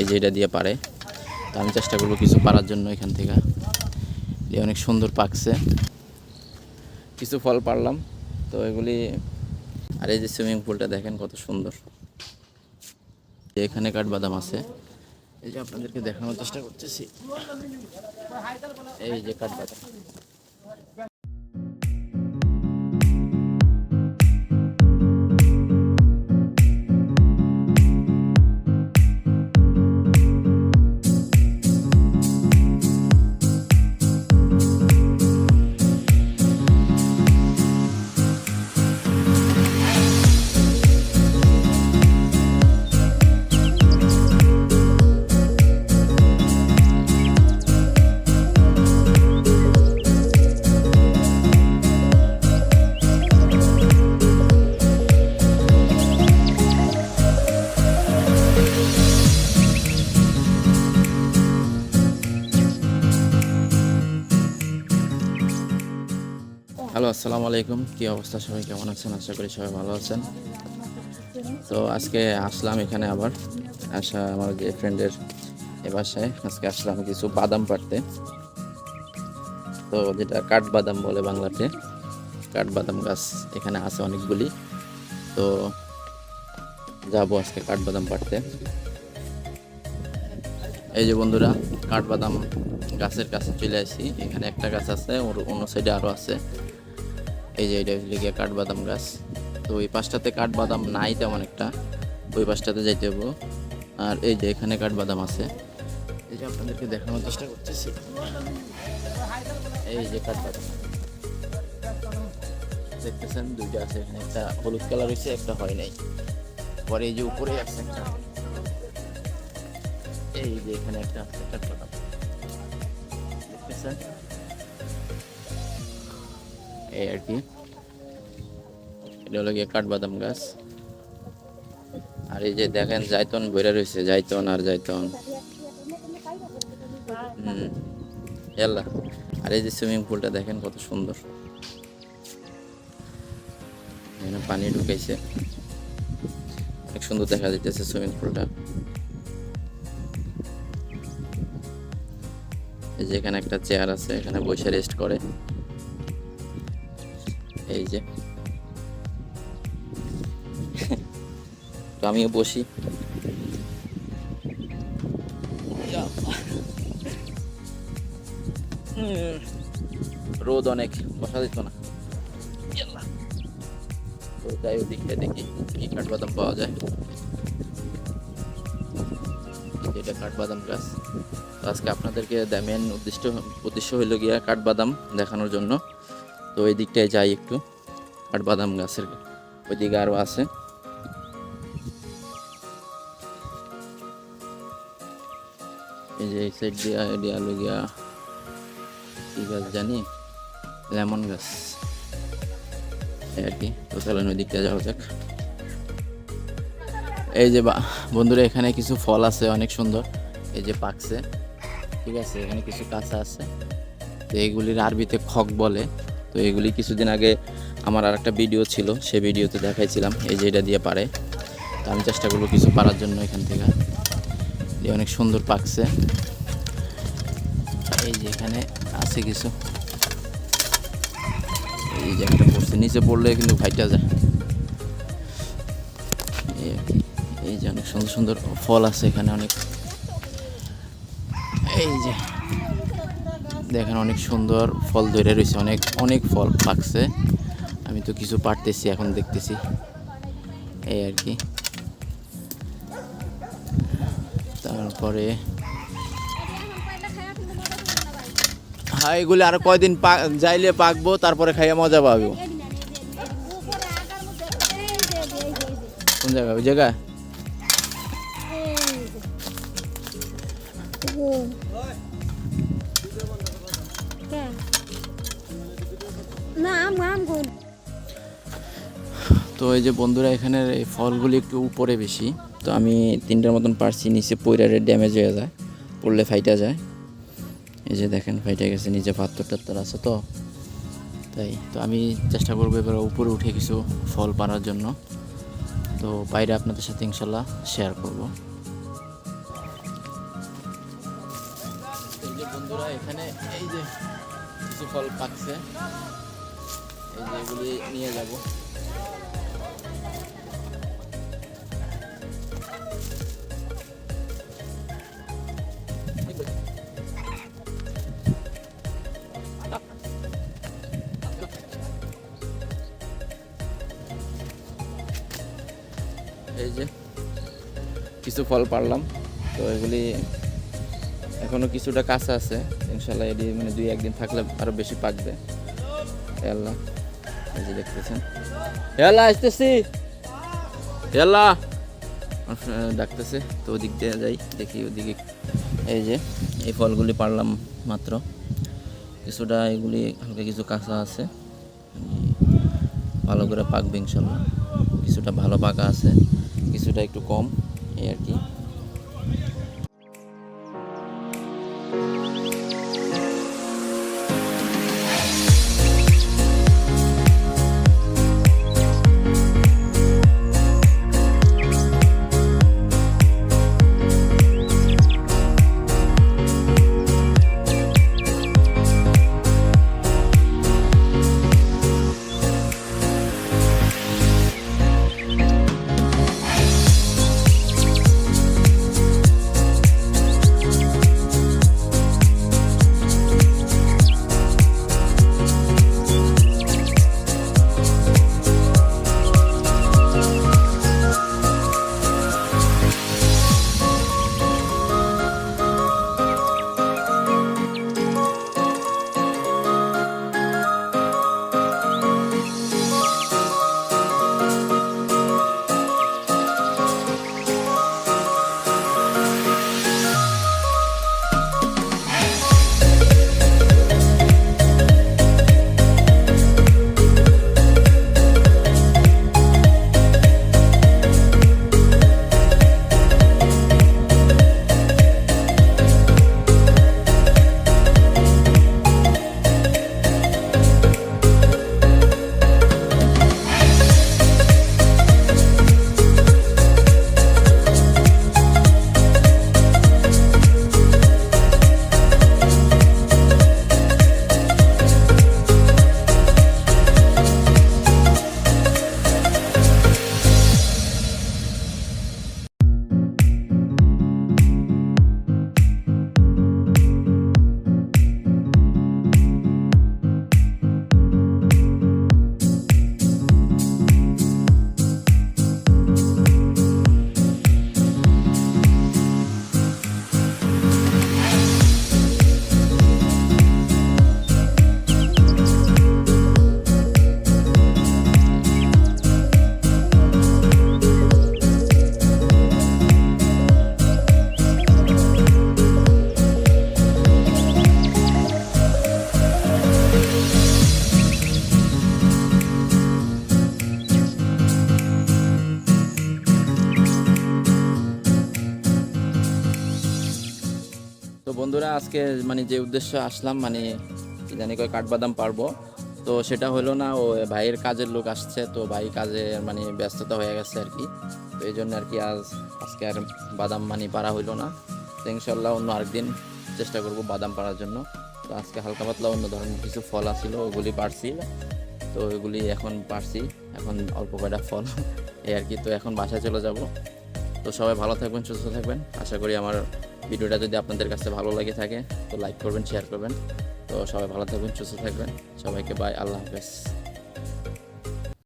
এই যে এটা দিয়ে পারে। তো আমি চেষ্টা করব কিছু পারার জন্য এখান থেকে। এ অনেক সুন্দর পাকছে। কিছু ফল পারলাম। তো এগুলি আর এই যে সুইমিং পুলটা দেখেন কত সুন্দর। এখানে কাঠবাদাম আছে। এই যে আপনাদেরকে দেখানোর চেষ্টা করতেছি। এই যে কাঠবাদাম। আসসালামু আলাইকুম। কী অবস্থা সবাই? কেমন আছেন? আশা করি সবাই ভালো আছেন। তো আজকে আসলাম এখানে আবার। আসা আমার যে ফ্রেন্ডের এ বাসায়। আজকে আসলাম কিছু বাদাম পাড়তে। তো যেটা কাঠবাদাম বলে বাংলাতে। কাঠবাদাম গাছ এখানে আছে অনেকগুলি। তো যাব আজকে কাঠবাদাম পাড়তে। এই যে বন্ধুরা, কাঠবাদাম গাছের কাছে চলে আসি। এখানে একটা গাছ আছে, ওর অন্য সাইডে আরও আছে। এই যে এটা গিয়ে কাঠবাদাম গাছ। তো ওই পাশটাতে কাঠবাদাম নাই তেমন একটা। ওই পাশটাতে যাইতে হব। আর এই যে এখানে কাঠবাদাম আছে। এই যে আপনাদেরকে দেখানোর চেষ্টা করতেছি। এই যে কাঠবাদাম। দেখতেছেন, দুইটা আছে এখানে। একটা হলুদ কালার হয়েছে, একটা হয় নাই। পরে এই যে উপরে আছে একটা। এই যে এখানে একটা আছে কাঠবাদাম। দেখতেছেন? এই আর কি। এটা হলো গিয়ে কাঠবাদাম গাছ। আর এই যে দেখেন, জাইতন বেড়ে রয়েছে জাইতন আর জাইতন। হুম এল্লা আর এই যে সুইমিং পুলটা দেখেন কত সুন্দর। এখানে পানি ঢুকাইছে। অনেক সুন্দর দেখা যাইতেছে সুইমিং পুলটা। এই যে এখানে একটা চেয়ার আছে, এখানে বসে রেস্ট করে। এই যে। আমিও বসি। রোদ অনেক, বসা দিত না। তো যাই ওদিকটা দেখি কি কাঠবাদাম পাওয়া যায়। এটা কাঠবাদাম গাছ। আজকে আপনাদেরকে মেন উদ্দেশ্য উদ্দেশ্য হইল গিয়া কাঠবাদাম দেখানোর জন্য। তো ওই দিকটায় যাই একটু। আর বাদাম গাছের ওই দিকে আরও আছে। এই যে এই সাইড দিয়ে আলু গিয়া কি গাছ জানি? লেমন গাছ। আর কি। তো চলেন ওই দিকটা যাওয়া যাক। এই যে বন্ধুরা, এখানে কিছু ফল আছে, অনেক সুন্দর। এই যে পাকছে। ঠিক আছে, এখানে কিছু কাঁচা আছে। তো এগুলির আরবিতে খক বলে। তো এগুলি কিছুদিন আগে আমার আর একটা ভিডিও ছিল, সেই ভিডিওতে দেখাইছিলাম, এই যে এটা দিয়ে পারে। তো আমি চেষ্টা করব কিছু পারার জন্য এখান থেকে। অনেক সুন্দর পাকছে। এই যে এখানে আছে কিছু। এই যে একটা পড়ছে, নিচে পড়লে কিন্তু ফাইটা যায়। এই যে অনেক সুন্দর সুন্দর ফল আছে এখানে অনেক। এই যে দেখেন অনেক সুন্দর ফল ধরে রয়েছে, অনেক অনেক ফল পাকছে। আমি তো কিছু পারতেছি, এখন দেখতেছি। এই আর কি। তারপরে হ্যাঁ এগুলি আর কয়দিন যাইলে পাকবো, তারপরে খাইয়ে মজা পাবো। কোন জায়গা? ওই জায়গা? তো এই যে বন্ধুরা এখানের এই ফলগুলি একটু উপরে বেশি। তো আমি তিনটার মতন পারছি, নিচে পৈরারে ড্যামেজ হয়ে যায়, পড়লে ফাইটা যায়। এই যে দেখেন, ফাইটা গেছে, নিচে পাথর টাত্তর আছে তো। তাই, তো আমি চেষ্টা করব এবার উপরে উঠে কিছু ফল পাড়ার জন্য। তো বাইরে আপনাদের সাথে ইনশাল্লাহ শেয়ার করব। বন্ধুরা, এখানে এই যে কিছু ফল পাকছে এগুলি নিয়ে যাব। এই যে কিছু ফল পারলাম, তো এগুলি এখনও কিছুটা কাঁচা আছে। ইনশাল্লাহ এটি মানে দুই একদিন থাকলে আরও বেশি পাকবে। আল্লাহ। যে দেখতেছেন। আল্লাহ আসতেছি। ফ্রেন্ড ডাকতেছে, তো ওদিক দিয়ে যাই, দেখি ওদিকে। এই যে, এই ফলগুলি পারলাম মাত্র। কিছুটা এগুলি হালকা কিছু কাঁচা আছে। ভালো করে পাকবে ইনশাল্লাহ। কিছুটা ভালো পাকা আছে, কিছুটা একটু কম, এই আর কি। আজকে মানে যে উদ্দেশ্য আসলাম মানে জানি কয় কাঠবাদাম পারব। তো সেটা হলো না, ও ভাইয়ের কাজের লোক আসছে, তো ভাই কাজে মানে ব্যস্ততা হয়ে গেছে আর কি। তো এই জন্য আর কি আজ, আজকে আর বাদাম মানে পারা হইল না। তো ইনশাল্লাহ অন্য আরেকদিন চেষ্টা করব বাদাম পাড়ার জন্য। তো আজকে হালকা পাতলা অন্য ধরনের কিছু ফল আছিল, ওগুলি পারছি। তো ওইগুলি এখন পারছি, এখন অল্প কয়টা ফল। এই আর কি, তো এখন বাসায় চলে যাব। তো সবাই ভালো থাকবেন, সুস্থ থাকবেন। আশা করি আমার ভিডিওটা যদি আপনাদের কাছে ভালো লাগে থাকে, তো লাইক করবেন শেয়ার করবেন। তো সবাই ভালো থাকবেন, সুস্থ থাকবেন। সবাইকে বাই আল্লাহ হাফেজ।